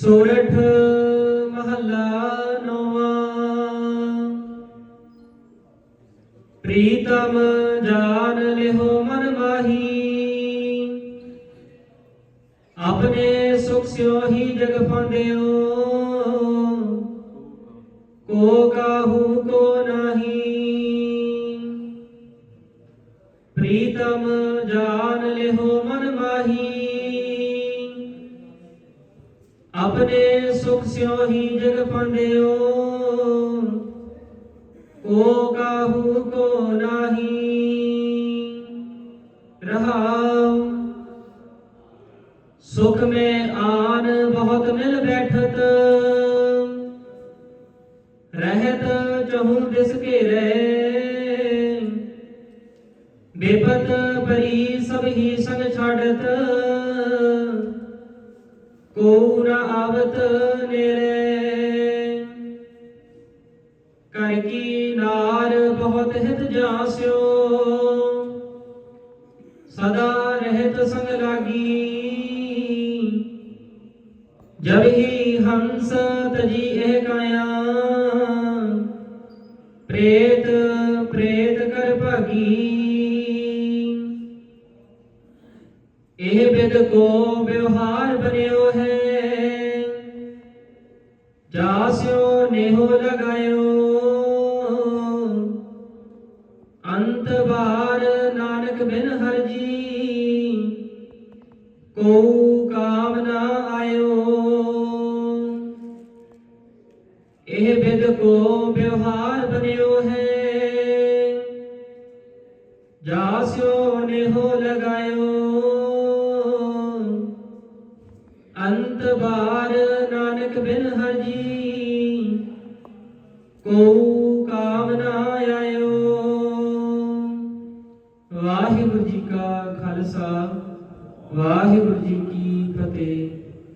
ਸੋਰਠ ਮਹੱਲਾ ਨੌਵਾਂ ਪ੍ਰੀਤਮ ਜਾਨ ਲਿਹੋ ਮਨ ਮਾਹੀ ਆਪਣੇ ਸੁਖ ਸਿਓ ਹੀ ਜਗ ਫਾਂਦਿਓ ਕੋ ਕਾਹੂ ਕੋ ਨਹੀਂ ਪ੍ਰੀਤਮ ਜਾਨ ਲਿਹੋ ਮਨ ਮਾਹੀ ਆਪਣੇ ਸੁਖ ਸਿਉ ਹੀ ਜਗ ਪੰਡਿਓ ਕੋ ਕਾਹੂ ਕੋ ਨਾਹੀ। ਰਹਾਉ। ਸੁਖ ਮੇ ਆਨ ਬਹੁਤ ਮਿਲ ਬੈਠਤ। ਰਹਿਤ ਚਹੂ ਦਿਸ ਕੇ ਰਹਿ ਬੇਪਤ ਪਰੀ ਸਭ ਹੀ ਸੰਗ ਛਾੜਤ। ਕੋ ਨਾਵਤ ਨਿਰੇ ਕਰ ਕੀ ਨਾਰ ਬਹੁਤ ਹਿਤ ਜਾਸਿਓ। ਸਦਾ ਰਹਿਤ ਸੰਗ ਲਾਗੀ। ਜਬ ਹੀ ਹੰਸ ਤਜੀ ਇਹ ਕਾਇਆ। ਪ੍ਰੇਤ ਪ੍ਰੇਤ ਕਰ ਭਾਗੀ। ਇਹ ਬਿਦ ਕੋ ਵਿਵਹਾਰ ਬਨਿਓ ਹੈ। ਜਾਸਿਓ ਨੇਹੋ ਲਗਾਇਓ। ਅੰਤ ਬਾਰ ਨਾਨਕ ਬਿਨ ਹਰਜੀ ਕੋ ਕਾਮ ਨਾ ਆਇਓ। ਇਹ ਬਿਦ ਕੋ ਵਿਵਹਾਰ ਬਨਿਓ ਹੈ। ਜਾਸਿਓ ਨੇਹੋ ਲਗਾਇਓ। ਅੰਤ ਬਾਰ ਨਾਨਕ ਬਿਨ ਹਰ ਜੀ ਕੋ ਕਾਮ ਆਇਓ। ਵਾਹਿਗੁਰੂ ਜੀ ਕਾ ਖਾਲਸਾ, ਵਾਹਿਗੁਰੂ ਜੀ ਕੀ ਫਤਿਹ।